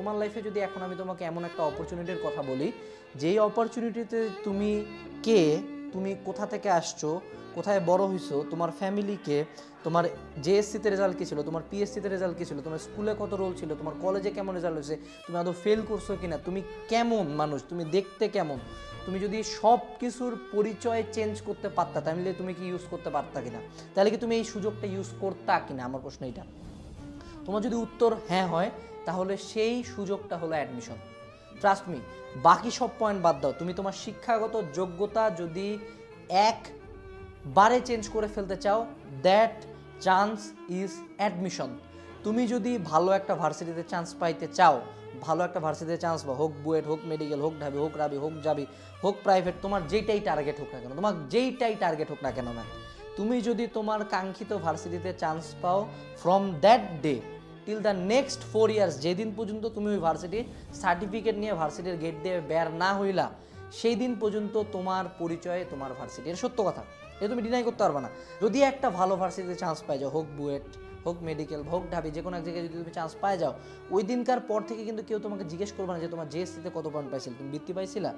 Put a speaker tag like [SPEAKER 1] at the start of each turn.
[SPEAKER 1] তোমার লাইফে যদি এখন আমি তোমাকে এমন একটা অপরচুনিটির কথা বলি, যেই অপরচুনিটিতে তুমি কে, তুমি কোথা থেকে আসছো, কোথায় বড় হয়েছো তোমার ফ্যামিলিকে তোমার জেএসসিতে রেজাল্ট কী ছিল, তোমার পিএসসিতে রেজাল্ট কী ছিল, তোমার স্কুলে কত রোল ছিল, তোমার কলেজে কেমন রেজাল্ট হয়েছে, তুমি আদৌ ফেল করছ কিনা, তুমি কেমন মানুষ, তুমি দেখতে কেমন, তুমি যদি সব কিছুর পরিচয় চেঞ্জ করতে পারতা, তাহলে তুমি কি ইউজ করতে পারতা কিনা, তাহলে কি তুমি এই সুযোগটা ইউজ করতা কিনা, আমার প্রশ্ন এটা তোমার যদি উত্তর হ্যাঁ হয়, তাহলে সেই সুযোগটা হলো অ্যাডমিশন ট্রাস্ট মি বাকি সব পয়েন্ট বাদ দাও। তুমি তোমার শিক্ষাগত যোগ্যতা যদি একবারে চেঞ্জ করে ফেলতে চাও দ্যাট চান্স ইজ অ্যাডমিশন তুমি যদি ভালো একটা ভার্সিটিতে চান্স পাইতে চাও, ভালো একটা ভার্সিটিতে চান্স পাও, হোক বুয়েট, হোক মেডিকেল হোক ঢাবি, হোক রাবি, হোক যাবি হোক প্রাইভেট তোমার যেইটাই টার্গেট হোক না কেন, তোমার যেইটাই টার্গেট হোক না কেন ম্যাম তুমি যদি তোমার কাঙ্ক্ষিত ভার্সিটিতে চান্স পাও from that day till the next four years যেদিন পর্যন্ত তুমি ওই ভার্সিটির সার্টিফিকেট নিয়ে ভার্সিটির গেট দিয়ে বের না হইলা সেই দিন পর্যন্ত তোমার পরিচয় তোমার ভার্সিটি এটা সত্য কথা। এটা তুমি ডিনাই করতে পারবে না। যদি একটা ভালো ভার্সিটিতে চান্স পাই, যাও, হোক বুয়েট, হোক মেডিকেল হোক ঢাবি যে কোনো এক জায়গায় যদি তুমি চান্স পাই যাও, ওই দিনকার পর থেকে কিন্তু কেউ তোমাকে জিজ্ঞেস করবে না যে তোমার জিএসসিতে কত পয়েন্ট পাইছিল। তুমি বৃত্তি পাইছিলা?